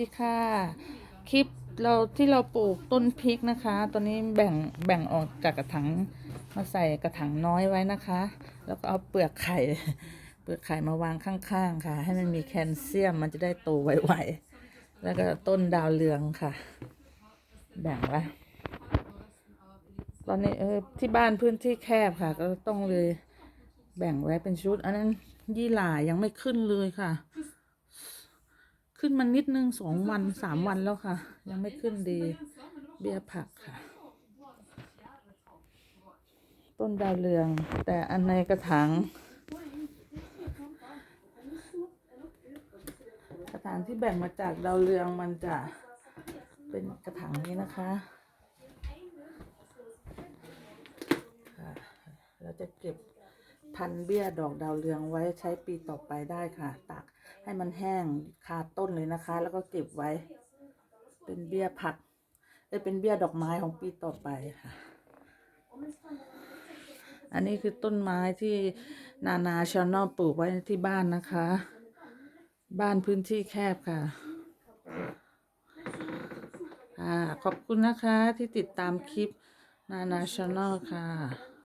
ดีค่ะ คลิปเราที่เราปลูกต้นพริกนะคะ ตอนนี้แบ่งแบ่งออกจากกระถางมาใส่กระถางน้อยไว้นะคะ แล้วก็เอาเปลือกไข่ เปลือกไข่มาวางข้างๆค่ะ ให้มันมีแคลเซียมมันจะได้โตไวๆแล้วก็ต้นดาวเรืองค่ะ แบ่งไว้ตอนนี้เออที่บ้านพื้นที่แคบค่ะ ก็ต้องเลยแบ่งไว้เป็นชุด อันนั้นยี่หร่ายังไม่ขึ้นเลยค่ะ ขึ้นมานิดนึงสองวันสามวันแล้วค่ะ ยังไม่ขึ้นดี เบี้ยผักค่ะ ต้นดาวเรือง แต่อันในกระถางกระถางที่แบ่งมาจากดาวเรืองมันจะเป็นกระถางนี้นะคะค่ะเราจะเก็บ พันเบี้ยดอกดาวเรืองไว้ใช้ปีต่อไปได้ค่ะ ตากให้มันแห้งคาต้นเลยนะคะ แล้วก็เก็บไว้ เป็นเบี้ยผักเอ้เป็นเบี้ยดอกไม้ของปีต่อไปค่ะ อันนี้คือต้นไม้ที่นานาชานอลปลูกไว้ที่บ้านนะคะ บ้านพื้นที่แคบค่ะค่ะขอบคุณนะคะที่ติดตามคลิปนานาชานอลค่ะ